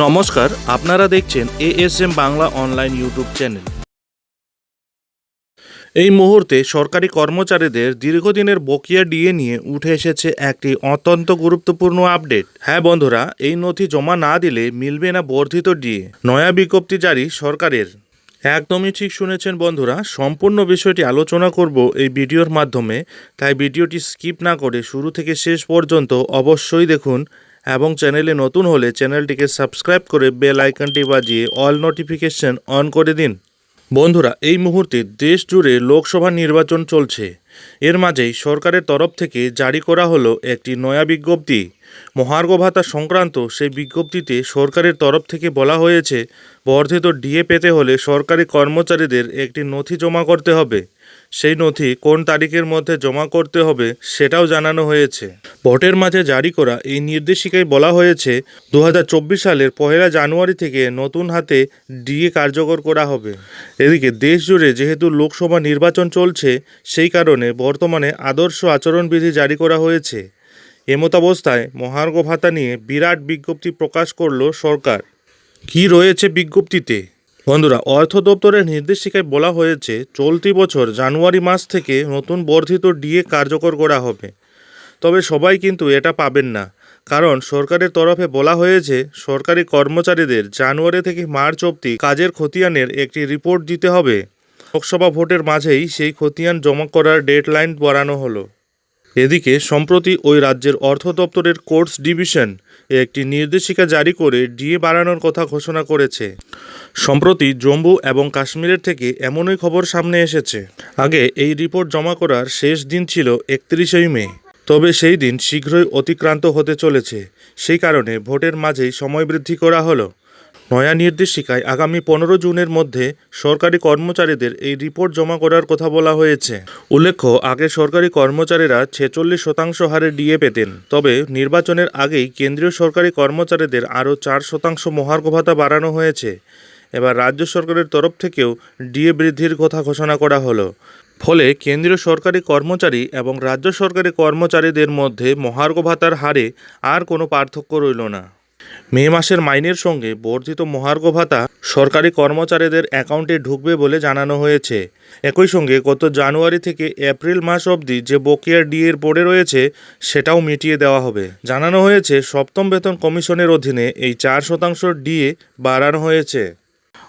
নমস্কার, আপনারা দেখছেন ASM Bangla online YouTube channel এই মুহূর্তে সরকারি কর্মচারীদের দীর্ঘদিনের বকেয়া ডিএ নিয়ে উঠে এসেছে একটি অত্যন্ত গুরুত্বপূর্ণ আপডেট। হ্যাঁ বন্ধুরা, এই নথি জমা না দিলে মিলবে না বর্ধিত ডিএ। নয়া বিজ্ঞপ্তি জারি সরকারের। একদমই ঠিক শুনেছেন বন্ধুরা, সম্পূর্ণ বিষয়টি আলোচনা করব এই ভিডিওর মাধ্যমে, তাই ভিডিওটি স্কিপ না করে শুরু থেকে শেষ পর্যন্ত অবশ্যই দেখুন এবং চ্যানেলে নতুন হলে চ্যানেলটিকে সাবস্ক্রাইব করে বেল আইকনটি বাজিয়ে অল নোটিফিকেশন অন করে দিন। বন্ধুরা, এই মুহূর্তে দেশ জুড়ে লোকসভা নির্বাচন চলছে। এর মাঝেই সরকারের তরফ থেকে জারি করা হলো একটি নয়া বিজ্ঞপ্তি। মহার্ঘ ভাতা সংক্রান্ত সেই বিজ্ঞপ্তিতে সরকারের তরফ থেকে বলা হয়েছে, বর্ধিত ডিএ পেতে হলে সরকারি কর্মচারীদের একটি নথি জমা করতে হবে। সেই নথি কোন তারিখের মধ্যে জমা করতে হবে সেটাও জানানো হয়েছে। ভোটের মাঝে জারি করা এই নির্দেশিকায় বলা হয়েছে দু হাজার চব্বিশ সালের পহেলা জানুয়ারি থেকে নতুন হাতে ডিএ কার্যকর করা হবে। এদিকে দেশ জুড়ে যেহেতু লোকসভা নির্বাচন চলছে, সেই কারণে বর্তমানে আদর্শ আচরণবিধি জারি করা হয়েছে। এমতাবস্থায় মহার্ঘ ভাতা নিয়ে বিরাট বিজ্ঞপ্তি প্রকাশ করল সরকার। কি রয়েছে বিজ্ঞপ্তিতে? বন্ধুরা, অর্থ দপ্তরের নির্দেশিকায় বলা হয়েছে, চলতি বছর জানুয়ারি মাস থেকে নতুন বর্ধিত ডিএ কার্যকর করা হবে। তবে সবাই কিন্তু এটা পাবেন না। কারণ সরকারের তরফে বলা হয়েছে, সরকারি কর্মচারীদের জানুয়ারি থেকে মার্চ অবধি কাজের খতিয়ানের একটি রিপোর্ট দিতে হবে। লোকসভা ভোটের মাঝেই সেই খতিয়ান জমা করার ডেডলাইন বাড়ানো হলো। এদিকে সম্প্রতি ওই রাজ্যের অর্থ দপ্তরের কোর্টস ডিভিশন একটি নির্দেশিকা জারি করে ডিএ বাড়ানোর কথা ঘোষণা করেছে। সম্প্রতি জম্মু এবং কাশ্মীরের থেকে এমনই খবর সামনে এসেছে। আগে এই রিপোর্ট জমা করার শেষ দিন ছিল একত্রিশে মে। তবে সেই দিন শীঘ্রই অতিক্রান্ত হতে চলেছে। সেই কারণে ভোটের মাঝেই সময় বৃদ্ধি করা হলো। নয়া নির্দেশিকায় আগামী পনেরো জুনের মধ্যে সরকারি কর্মচারীদের এই রিপোর্ট জমা করার কথা বলা হয়েছে। উল্লেখ্য, আগে সরকারি কর্মচারীরা ছেচল্লিশ শতাংশ হারে ডিএ পেতেন। তবে নির্বাচনের আগেই কেন্দ্রীয় সরকারি কর্মচারীদের আরও চার শতাংশ মহার্ঘ ভাতা বাড়ানো হয়েছে। এবার রাজ্য সরকারের তরফ থেকেও ডিএ বৃদ্ধির কথা ঘোষণা করা হলো। ফলে কেন্দ্রীয় সরকারি কর্মচারী এবং রাজ্য সরকারি কর্মচারীদের মধ্যে মহার্ঘ ভাতার হারে আর কোনো পার্থক্য রইল না। মে মাসের মাইনের সঙ্গে বর্ধিত মহার্ঘ ভাতা সরকারি কর্মচারীদের অ্যাকাউন্টে ঢুকবে বলে জানানো হয়েছে। একই সঙ্গে গত জানুয়ারি থেকে এপ্রিল মাস অবধি যে বকেয়া ডিএর পড়ে রয়েছে, সেটাও মিটিয়ে দেওয়া হবে। জানানো হয়েছে, সপ্তম বেতন কমিশনের অধীনে এই চার শতাংশ ডিএ বাড়ানো হয়েছে।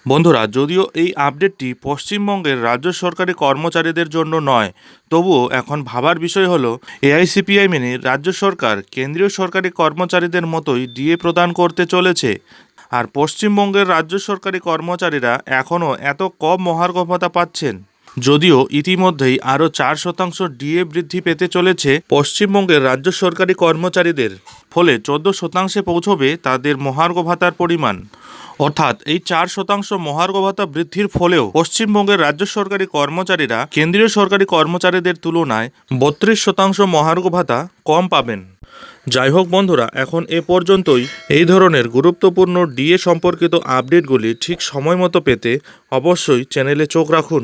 বন্ধুরা, যদিও এই আপডেটটি পশ্চিমবঙ্গের রাজ্য সরকারি কর্মচারীদের জন্য নয়, তবুও এখন ভাবার বিষয় হলো, এআইসিপিআই মেনে রাজ্য সরকার কেন্দ্রীয় সরকারি কর্মচারীদের মতোই ডিএ প্রদান করতে চলেছে। আর পশ্চিমবঙ্গের রাজ্য সরকারি কর্মচারীরা এখনও এত কম মহার্ঘ ভাতা পাচ্ছেন। যদিও ইতিমধ্যেই আরও চার শতাংশ ডিএ বৃদ্ধি পেতে চলেছে পশ্চিমবঙ্গের রাজ্য সরকারি কর্মচারীদের। ফলে চোদ্দ শতাংশে পৌঁছবে তাদের মহার্ঘ ভাতার পরিমাণ। অর্থাৎ এই চার শতাংশ মহার্ঘ ভাতা বৃদ্ধির ফলেও পশ্চিমবঙ্গের রাজ্য সরকারি কর্মচারীরা কেন্দ্রীয় সরকারি কর্মচারীদের তুলনায় বত্রিশ শতাংশ মহার্ঘ ভাতা কম পাবেন। যাই হোক বন্ধুরা, এখন এ পর্যন্তই। এই ধরনের গুরুত্বপূর্ণ ডিএ সম্পর্কিত আপডেটগুলি ঠিক সময় মতো পেতে অবশ্যই চ্যানেলে চোখ রাখুন।